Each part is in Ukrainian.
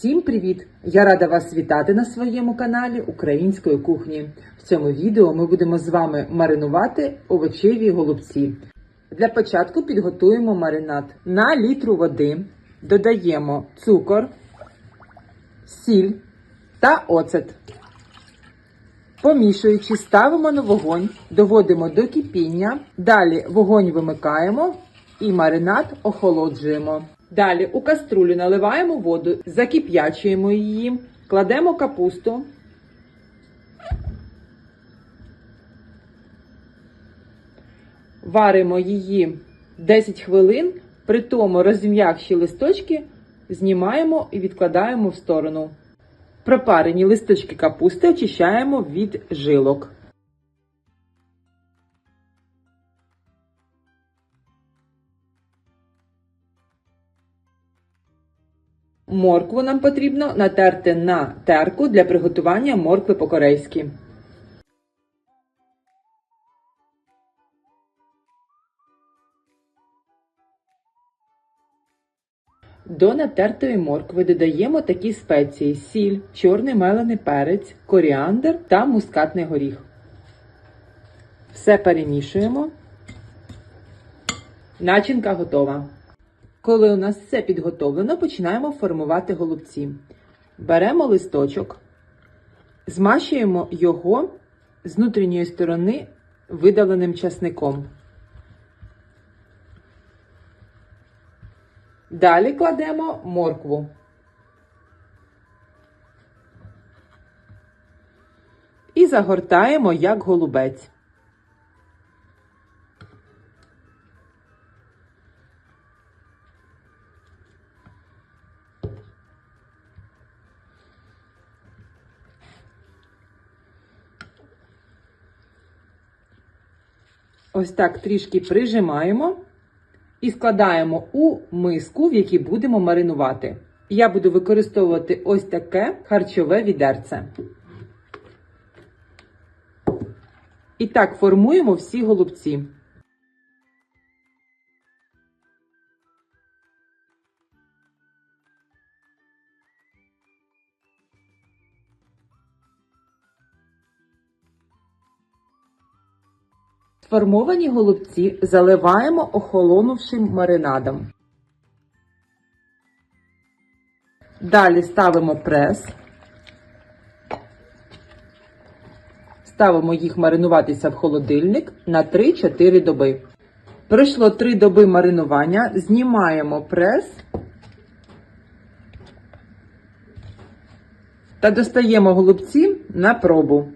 Всім привіт! Я рада вас вітати на своєму каналі Української кухні. В цьому відео ми будемо з вами маринувати овочеві голубці. Для початку підготуємо маринад. На літру води додаємо цукор, сіль та оцет. Помішуючи, ставимо на вогонь, доводимо до кипіння. Далі вогонь вимикаємо і маринад охолоджуємо. Далі у каструлю наливаємо воду, закип'ячуємо її, кладемо капусту. Варимо її 10 хвилин, при тому розім'явши листочки, знімаємо і відкладаємо в сторону. Пропарені листочки капусти очищаємо від жилок. Моркву нам потрібно натерти на терку для приготування моркви по-корейськи. До натертої моркви додаємо такі спеції: сіль, чорний мелений перець, коріандр та мускатний горіх. Все перемішуємо. Начинка готова. Коли у нас все підготовлено, починаємо формувати голубці. Беремо листочок, змащуємо його з внутрішньої сторони видаленим часником. Далі кладемо моркву. І загортаємо як голубець. Ось так трішки прижимаємо і складаємо у миску, в якій будемо маринувати. Я буду використовувати ось таке харчове відерце. І так формуємо всі голубці. Сформовані голубці заливаємо охолонувшим маринадом. Далі ставимо прес. Ставимо їх маринуватися в холодильник на 3-4 доби. Пройшло 3 доби маринування, знімаємо прес та достаємо голубці на пробу.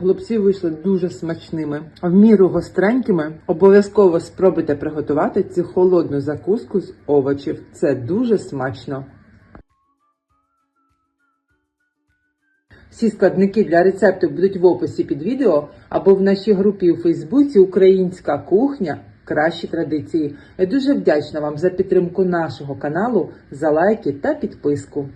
Голубці вийшли дуже смачними, в міру гостренькими. Обов'язково спробуйте приготувати цю холодну закуску з овочів. Це дуже смачно. Всі складники для рецепту будуть в описі під відео або в нашій групі у Фейсбуці Українська кухня. Кращі традиції. Я дуже вдячна вам за підтримку нашого каналу, за лайки та підписку.